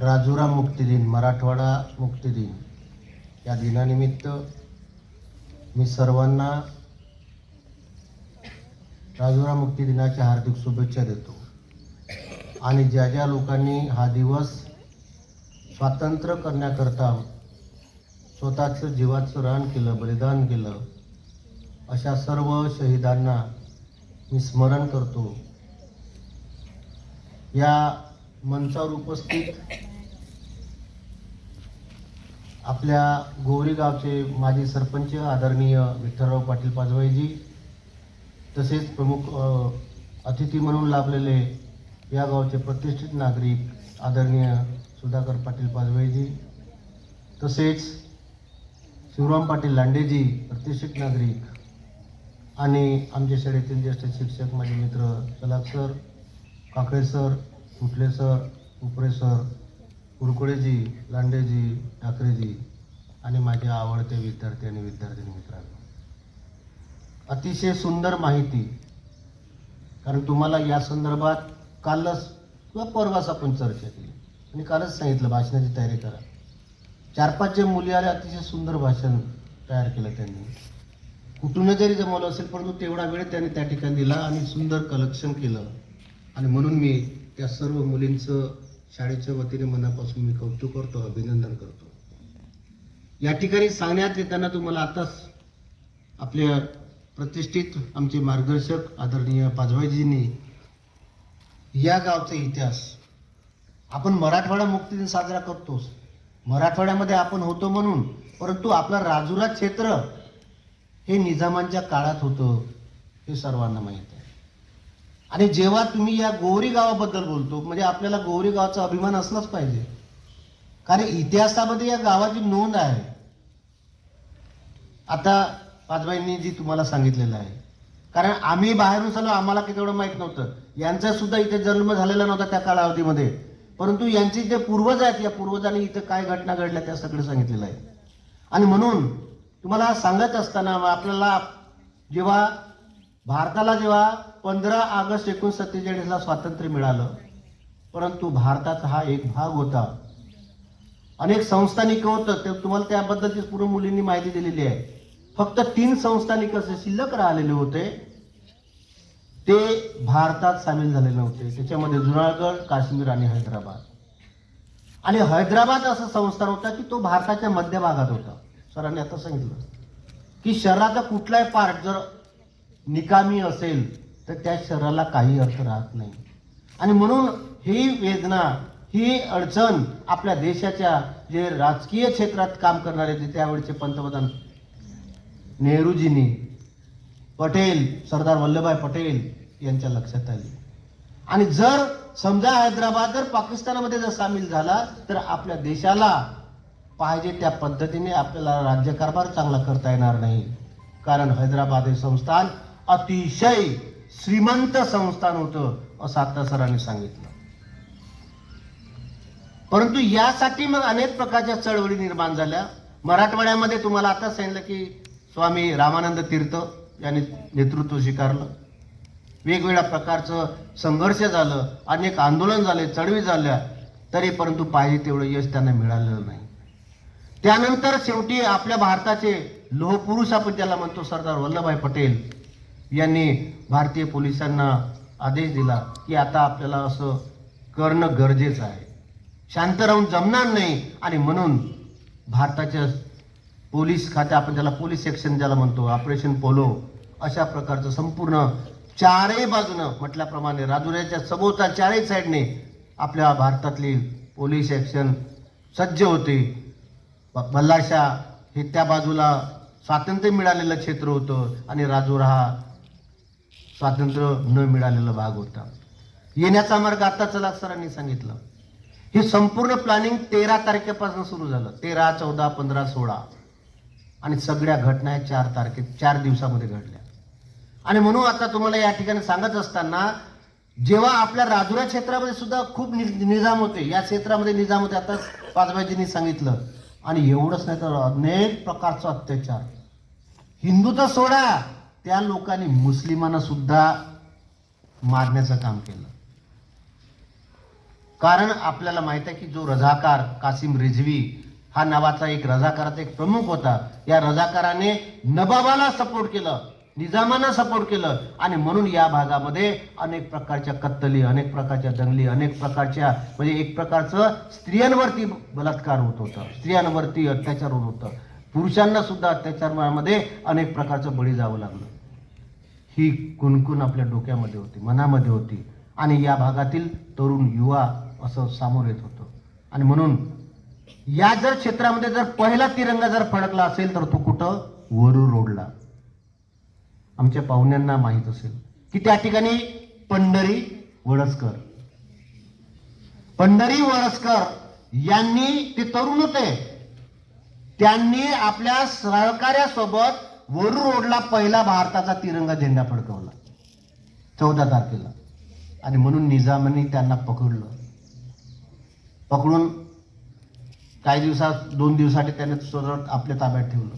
राजुरा मुक्ती दिन मराठवाडा मुक्ती दिन. या दिनानिमित्त मी सर्वांना राजुरा मुक्ती दिनाच्या हार्दिक शुभेच्छा देतो. आणि ज्या ज्या लोकांनी हा दिवस स्वातंत्र्य करण्याकरता स्वतःचं जीवाचं रान केलं बलिदान केलं अशा सर्व शहीदांना मी स्मरण करतो. या मंचावर उपस्थित आपल्या गोवरी गावचे माजी सरपंच आदरणीय विठ्ठलराव पाटील पाजवाईजी तसेच प्रमुख अतिथी म्हणून लाभलेले या गावचे प्रतिष्ठित नागरिक आदरणीय सुधाकर पाटील पाजवाईजी तसेच शिवराम पाटील लांडेजी प्रतिष्ठित नागरिक आणि आमच्या शाळेतील ज्येष्ठ शिक्षक माझे मित्र Salag sir Kakade sir Kuthale sir Upare sir Kurkuleji Landeji Thackerayji आणि माझे आवडते विद्यार्थी आणि विद्यार्थिनी मित्रांनो. अतिशय सुंदर माहिती. कारण तुम्हाला या संदर्भात कालच किंवा परवाच आपण चर्चा केली आणि कालच सांगितलं भाषणाची तयारी करा. चार पाच जे मुली आले अतिशय सुंदर भाषण तयार केलं त्यांनी. कुठून जरी जमवलं असेल परंतु तेवढा वेळ त्यांनी त्या ठिकाणी दिला आणि सुंदर कलेक्शन केलं. आणि म्हणून मी त्या सर्व मुलींचं शाळेच्या वतीने मनापासून मी कौतुक करतो अभिनंदन करतो. या ठिकाणी सांगण्यात येताना तुम्हाला आताच आपल्या प्रतिष्ठित आमचे मार्गदर्शक आदरणीय पाजवाईजींनी या गावचा इतिहास आपण मराठवाडा मुक्ती दिन साजरा करतोच. मराठवाड्यामध्ये आपण होतो म्हणून परंतु आपला राजुरा क्षेत्र हे निजामांच्या काळात होतं हे सर्वांना माहीत आहे. आणि जेव्हा तुम्ही या गोवरी गावाबद्दल बोलतो म्हणजे आपल्याला गोवरी गावाचा अभिमान असलाच पाहिजे. कारण इतिहासामध्ये या गावाची नोंद आहे. आता पाचबाईंनी जी तुम्हाला सांगितलेलं आहे. कारण आम्ही बाहेरून चाललो आम्हाला काही तेवढं माहीत नव्हतं. यांचा सुद्धा इथे जन्म झालेला नव्हता त्या कालावधीमध्ये. परंतु यांचे जे पूर्वज आहेत या पूर्वजांनी इथं काय घटना घडल्या त्या सगळं सांगितलेलं आहे. आणि म्हणून तुम्हाला सांगत असताना आपल्याला जेव्हा भारताला जेव्हा पंधरा ऑगस्ट एकोणीस सत्तेचाळीसला स्वातंत्र्य मिळालं परंतु भारताचा हा एक भाग होता. अनेक संस्थानिक होतं ते तुम्हाला त्याबद्दलची पूर्ण मुलींनी माहिती दिलेली आहे. फक्त तीन संस्थानिक असे शिल्लक राहिलेले होते. ते भारतात सामील झाले नव्हते. त्याच्यामध्ये जुनागड काश्मीर आणि हैदराबाद. आणि हैदराबाद असं संस्थान होता की तो भारताच्या मध्यभागात होता. सरांनी आता सांगितलं की शहराचा कुठलाही पार्ट जर निकामी असेल तर त्या शहराला काही अर्थ राहत नाही. आणि म्हणून ही वेदना ही अडचण आपल्या देशाच्या जे राजकीय क्षेत्रात काम करणारे ते त्यावेळचे पंतप्रधान नेहरूजींनी पटेल सरदार वल्लभभाई पटेल यांच्या लक्षात आली. आणि जर समजा हैदराबाद जर पाकिस्तानामध्ये जर सामील झाला तर आपल्या देशाला पाहिजे त्या पद्धतीने आपल्याला राज्यकारभार चांगला करता येणार नाही. कारण हैदराबाद हे संस्थान अतिशय श्रीमंत संस्थान होतं असं आता सरांनी सांगितलं. परंतु यासाठी मग अनेक प्रकारच्या चळवळी निर्माण झाल्या. मराठवाड्यामध्ये तुम्हाला आता सांगितलं की स्वामी रामानंद तीर्थ यांनी नेतृत्व स्वीकारलं. वेगवेगळ्या प्रकारचं संघर्ष झालं अनेक आंदोलन झाले चळवी झाल्या तरी परंतु पाहिजे तेवढं यश त्यांना मिळालेलं नाही. त्यानंतर शेवटी आपल्या भारताचे लोहपुरुष आपण त्याला म्हणतो सरदार वल्लभभाई पटेल. यांनी भारतीय पोलिसांना आदेश दिला की आता आपल्याला असं करणं गरजेचं आहे. शांत राहून जमणार नाही आणि म्हणून भारताच्या पोलीस खाते आपण ज्याला पोलीस सेक्शन ज्याला म्हणतो ऑपरेशन पोलो अशा प्रकारचं संपूर्ण चारही बाजूनं म्हटल्याप्रमाणे राजुऱ्याच्या सभोवता चारही साईडने आपल्या भारतातली पोलीस ॲक्शन सज्ज होते. ब- बल्लाशा हे त्या बाजूला स्वातंत्र्य मिळालेलं क्षेत्र होतं आणि राजुरा हा स्वातंत्र्य न मिळालेला भाग होता. येण्याचा मार्ग आता चला सरांनी सांगितलं. हे संपूर्ण प्लॅनिंग तेरा तारखेपासून सुरू झालं. तेरा चौदा पंधरा सोळा. आणि सगळ्या घटना या चार तारखे चार दिवसामध्ये घडल्या. आणि म्हणून आता तुम्हाला या ठिकाणी सांगत असताना जेव्हा आपल्या राजुरा क्षेत्रामध्ये सुद्धा खूप नि- निजाम होते. या क्षेत्रामध्ये निजाम होते आता पाचबाईजींनी सांगितलं. आणि एवढंच नाही तर अनेक प्रकारचा अत्याचार. हिंदू तर सोडा. त्या लोकांनी मुस्लिमांना सुद्धा मारण्याचं काम केलं. कारण आपल्याला माहीत आहे की जो रझाकार कासिम रिझवी हा नावाचा एक रझाकाराचा एक प्रमुख होता. या रझाकाराने नबाबाला सपोर्ट केलं निजामांना सपोर्ट केलं आणि म्हणून या भागामध्ये अनेक प्रकारच्या कत्तली अनेक प्रकारच्या दंगली अनेक प्रकारच्या म्हणजे एक प्रकारचं स्त्रियांवरती बलात्कार होत होतं. स्त्रियांवरती अत्याचार होत होतं. पुरुषांना सुद्धा अत्याचारामध्ये अनेक प्रकारचं बळी जावं लागलं. ही कुणकुण आपल्या डोक्यामध्ये होती मनामध्ये होती. आणि या भागातील तरुण युवा असं सामोर येत होतं. आणि म्हणून या जर क्षेत्रामध्ये जर पहिला तिरंगा जर फडकला असेल तर तो कुठं? वरू रोडला. आमच्या पाहुण्यांना माहीत असेल की त्या ठिकाणी पंढरी वडसकर पंढरी वडसकर यांनी ते तरुण होते त्यांनी आपल्या सहकार्यासोबत वरू रोडला पहिला भारताचा तिरंगा झेंडा फडकवला. चौदा तारखेला. आणि म्हणून निजामाने त्यांना पकडलं. पकडून काही दिवसात दोन दिवसासाठी त्याने स्वतः आपल्या ताब्यात ठेवलं.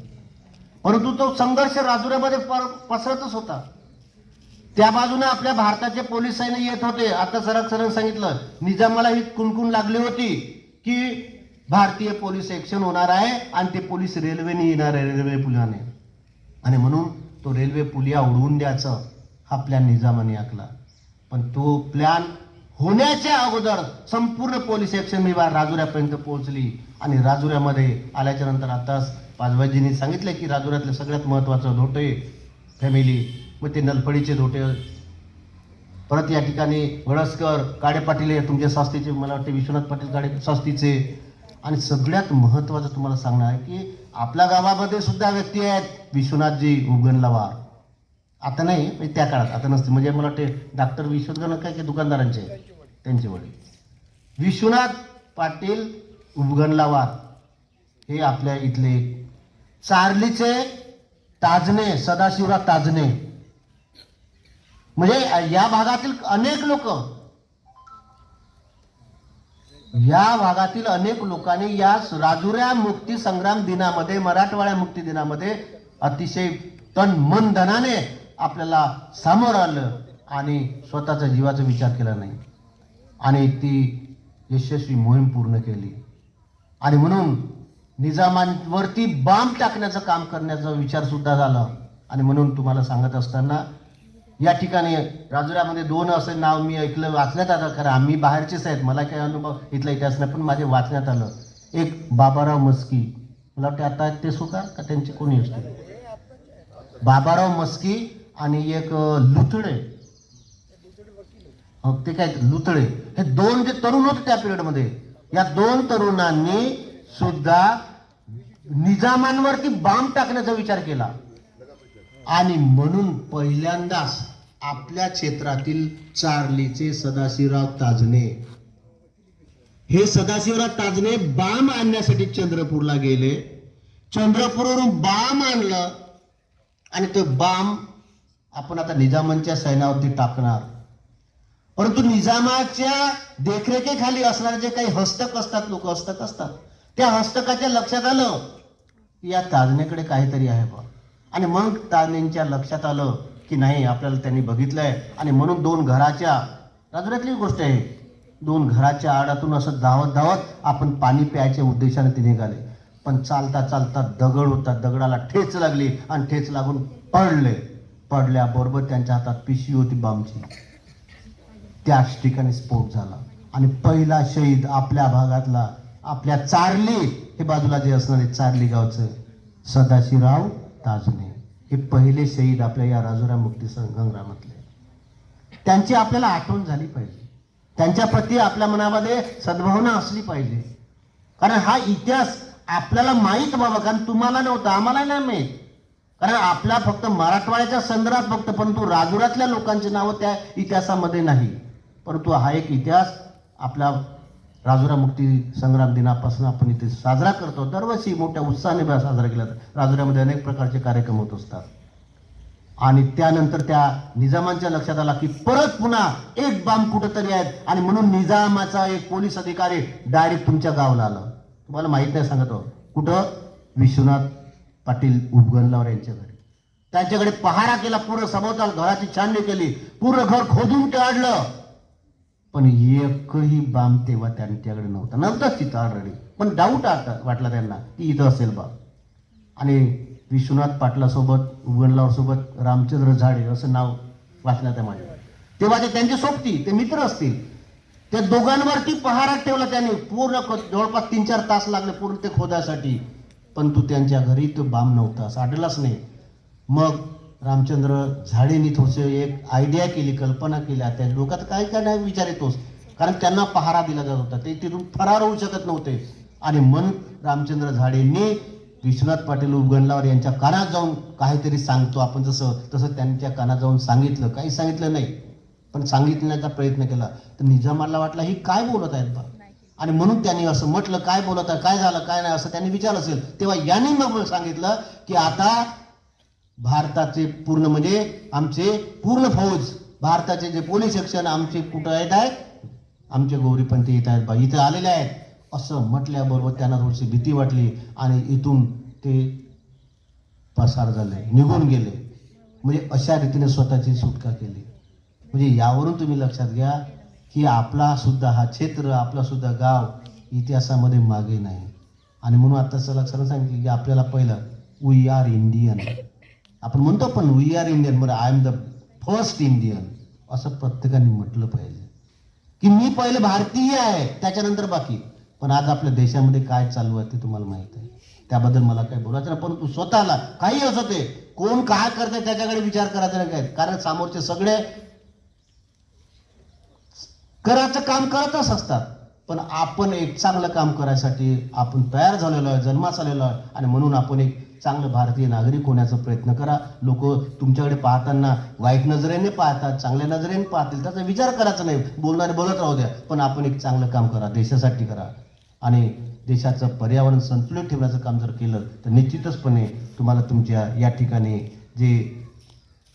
परंतु तो संघर्ष राजुऱ्यामध्ये पर पसरतच होता. त्या बाजूने आपल्या भारताचे पोलीस सैन्य येत होते. आता सरक सरक सांगितलं निजामाला ही कुणकुण लागली होती की भारतीय पोलीस ॲक्शन होणार आहे आणि ते पोलीस रेल्वेने येणार आहे रेल्वे पुलाने. आणि म्हणून तो रेल्वे पुलिया उडवून द्यायचं हा प्लॅन निजामाने आखला. पण तो प्लॅन होण्याच्या अगोदर संपूर्ण पोलीस ऍक्शन विभाग राजुऱ्यापर्यंत पोहोचली. आणि राजुऱ्यामध्ये आल्याच्यानंतर आताच पाचबाजींनी सांगितलं की राजुऱ्यातलं सगळ्यात महत्त्वाचं धोटे फॅमिली मग ते नलफडीचे धोटे. परत या ठिकाणी वडसकर काडे पाटील हे तुमच्या शास्त्रीचे मला वाटते विश्वनाथ पाटील काडे संस्थेचे आणि सगळ्यात महत्त्वाचं तुम्हाला सांगणार आहे की आपल्या गावामध्ये सुद्धा व्यक्ती आहेत विश्वनाथजी उगनलवार आता नाही म्हणजे त्या काळात आता नसते. म्हणजे मला वाटते डॉक्टर विश्वनाथ काय की दुकानदारांचे? त्यांचे वडील. विश्वनाथ पाटील उबगणलावार हे आपल्या इथले चार्लीचे ताजणे सदाशिवराव ताजणे म्हणजे या भागातील अनेक लोक या भागातील अनेक लोकांनी या राजुऱ्या मुक्ती संग्राम दिनामध्ये मराठवाड्या मुक्ती दिनामध्ये अतिशय तन मन धनाने आपल्याला सामोर आलं आणि स्वतःचा जीवाचा विचार केला नाही. आणि ती यशस्वी मोहीम पूर्ण केली. आणि म्हणून निजामांवरती बांब टाकण्याचं काम करण्याचा विचारसुद्धा झाला. आणि म्हणून तुम्हाला सांगत असताना या ठिकाणी राजुऱ्यामध्ये दोन असं नाव मी ऐकलं वाचण्यात आलं. खरं आम्ही बाहेरचेच आहेत. मला काही अनुभव इथला इतिहास नाही पण माझे वाचण्यात आलं. एक बाबाराव मस्की. मला वाटते आता ते सुकार का त्यांचे कोणी असते बाबाराव मस्की आणि एक लुथडे हो, ते काय लुथळे हे दोन जे तरुण होते त्या पिरियडमध्ये या दोन तरुणांनी सुद्धा निजामांवरती बांब टाकण्याचा विचार केला. आणि म्हणून पहिल्यांदाच आपल्या क्षेत्रातील चार्लीचे सदाशिवराव ताजणे. हे सदाशिवराव ताजणे बाम आणण्यासाठी चंद्रपूरला गेले. चंद्रपूरवरून बाम आणलं आणि ते बाम आपण आता निजामांच्या सैन्यावरती टाकणार. परंतु निजामाच्या देखरेखीखाली असणारे जे काही हस्तक असतात लोक हस्तक असतात त्या हस्तकाच्या लक्षात आलं की या ताजनेकडे काहीतरी आहे बा. आणि मग ताजनेंच्या लक्षात आलं की नाही आपल्याला त्यांनी बघितलंय. आणि म्हणून दोन घराच्या राजुऱ्यातली गोष्ट आहे. दोन घराच्या आडातून असं धावत धावत आपण पाणी प्यायच्या उद्देशाने ते निघाले. पण चालता चालता दगड होता दगडाला ठेच लागली आणि ठेच लागून पडले. पडल्याबरोबर त्यांच्या हातात पिशवी होती बामची. त्याच ठिकाणी स्फोट झाला. आणि पहिला शहीद आपल्या भागातला आपल्या चारली हे बाजूला जे असणारे चारली गावचं सदाशिवराव ताजने. हे पहिले शहीद आपल्या या राजुरा मुक्ती संग्रामातले त्यांची आपल्याला आठवण झाली पाहिजे. त्यांच्या प्रती आपल्या मनामध्ये सद्भावना असली पाहिजे. कारण हा इतिहास आपल्याला माहीत व्हावा कारण तुम्हाला नव्हतं आम्हाला नाही माहीत. कारण आपल्या फक्त मराठवाड्याच्या संदर्भात फक्त परंतु राजुरातल्या लोकांची नावं त्या इतिहासामध्ये नाही. परंतु हा एक इतिहास आपला राजुरा मुक्ती संग्राम दिनापासून आपण इथे साजरा करतो. दरवर्षी मोठ्या उत्साहाने साजरा केला जातो. राजुऱ्यामध्ये अनेक प्रकारचे कार्यक्रम होत असतात. आणि त्यानंतर त्या निजामांच्या लक्षात आला की परत पुन्हा एक बांब कुठंतरी आहेत. आणि म्हणून निजामाचा एक पोलीस अधिकारी डायरेक्ट तुमच्या गावाला आला. तुम्हाला माहीत नाही सांगत कुठं? विश्वनाथ पाटील उपगणलावर यांच्या घरी. त्यांच्याकडे पहारा केला पूर्ण सभोवताल घराची छाननी केली. पूर्ण घर खोदून काढलं पण एकही बाम तेव्हा त्यांच्याकडे नव्हता. नव्हताच तिथं ऑलरेडी पण डाऊट आता वाटला त्यांना की इथं असेल बा आणि विश्वनाथ पाटलासोबत उगणलावसोबत रामचंद्र झाडे असं नाव वाचलं त्या माझ्या. तेव्हा ते त्यांचे सोबती ते मित्र असतील त्या दोघांवरती पहारा ठेवला त्याने. पूर्ण जवळपास तीन चार तास लागले पूर्ण ते खोदासाठी. पण तू त्यांच्या घरी तो बाम नव्हता साठलाच नाही. मग रामचंद्र झाडेनी थोडसे एक आयडिया केली कल्पना केल्या. त्या डोक्यात काय काय नाही विचार येतोस कारण त्यांना पहारा दिला जात होता. ते तिथून फरार होऊ शकत नव्हते. आणि मन रामचंद्र झाडेंनी विश्वनाथ पाटील उगणलावर यांच्या कानात जाऊन काहीतरी सांगतो. आपण जसं तसं त्यांच्या कानात जाऊन सांगितलं. काही सांगितलं नाही. पण सांगितण्याचा प्रयत्न केला. तर निजामाला वाटला ही काय बोलत आहेत बा? आणि म्हणून त्यांनी असं म्हटलं काय बोलत आहे काय झालं? काय नाही? असं त्यांनी विचार असेल. तेव्हा यांनी मग सांगितलं की आता भारताचे पूर्ण म्हणजे आमचे पूर्ण फौज भारताचे जे पोलीस सेक्शन आमचे कुठं येत आहेत आमचे गौरीपंथी येत आहेत बा इथे आलेले आहेत. असं म्हटल्याबरोबर त्यांना थोडीशी भीती वाटली आणि इथून ते पसार झाले निघून गेले. म्हणजे अशा रीतीने स्वतःची सुटका केली. म्हणजे यावरून तुम्ही लक्षात घ्या की आपला सुद्धा हा क्षेत्र आपला सुद्धा गाव इतिहासामध्ये मागे नाही. आणि म्हणून आता लक्षात सांगितलं की आपल्याला पहिलं वी आर इंडियन आपण म्हणतो पण वी आर इंडियन बरं I am the first Indian असं प्रत्येकाने म्हटलं पाहिजे. की मी पहिले भारतीय आहे त्याच्यानंतर बाकी. पण आज आपल्या देशामध्ये काय चालू आहे ते तुम्हाला माहीत आहे. त्याबद्दल मला काही बोलायचं नाही परंतु स्वतःला काही असं ते कोण काय करते त्याच्याकडे विचार करायचा नाही काय. कारण समोरचे सगळे करायचं काम करतच असतात. पण आपण एक चांगलं काम करायसाठी आपण तयार झालेलो आहे जन्मास आलेलो आहे आणि म्हणून आपण एक चांगलं भारतीय नागरिक होण्याचा प्रयत्न करा. लोक तुमच्याकडे पाहताना वाईट नजरेने पाहतात चांगल्या नजरेने पाहतील त्याचा विचार करायचा नाही. बोलणारे बोलत राहू द्या पण आपण एक चांगलं काम करा देशासाठी करा. आणि देशाचं पर्यावरण संतुलित ठेवण्याचं काम जर केलं तर निश्चितचपणे तुम्हाला तुमच्या या ठिकाणी जे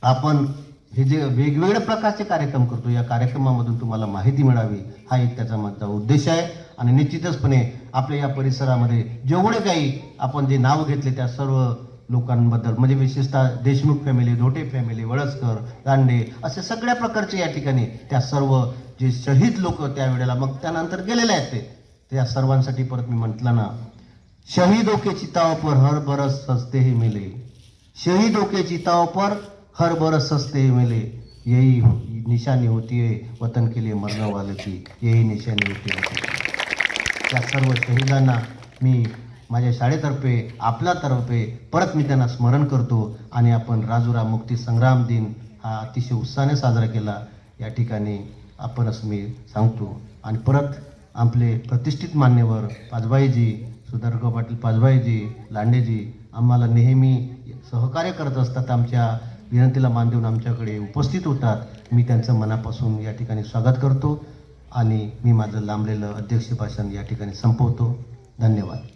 आपण हे जे वेगवेगळ्या प्रकारचे कार्यक्रम करतो या कार्यक्रमामधून तुम्हाला माहिती मिळावी हा एक त्याचा माझा उद्देश आहे. आणि निश्चितचपणे आपल्या या परिसरामध्ये जेवढे काही आपण जे नाव घेतले त्या सर्व लोकांबद्दल म्हणजे विशेषतः देशमुख फॅमिली धोटे फॅमिली वळसकर दांडे असे सगळ्या प्रकारचे या ठिकाणी त्या सर्व जे शहीद लोक त्यावेळेला मग त्यानंतर गेलेले आहेत ते त्या सर्वांसाठी परत मी म्हटलं ना शहीदों के चिताओं पर हर बरस सस्ते ही मिले. शहीदों के चिताओं पर हर बरस सस्ते मिले यही हो, निशानी होती है वतन के लिए मरने वाले की यही निशानी होती है। त्या सर्व शहीदांना मी माझ्या शाळेतर्फे आपल्यातर्फे परत मी त्यांना स्मरण करतो आणि आपण राजुरा मुक्ती संग्राम दिन हा अतिशय उत्साहाने साजरा केला. या ठिकाणी आपणच मी सांगतो. आणि परत आपले प्रतिष्ठित मान्यवर पाचबाईजी सुधारगाव पाटील पाचबाईजी लांडेजी आम्हाला नेहमी सहकार्य करत असतात आमच्या विनंतीला मान देऊन आमच्याकडे उपस्थित होतात. मी त्यांचं मनापासून या ठिकाणी स्वागत करतो आणि मी माझं लांबलेलं अध्यक्ष भाषण या ठिकाणी संपवतो. धन्यवाद.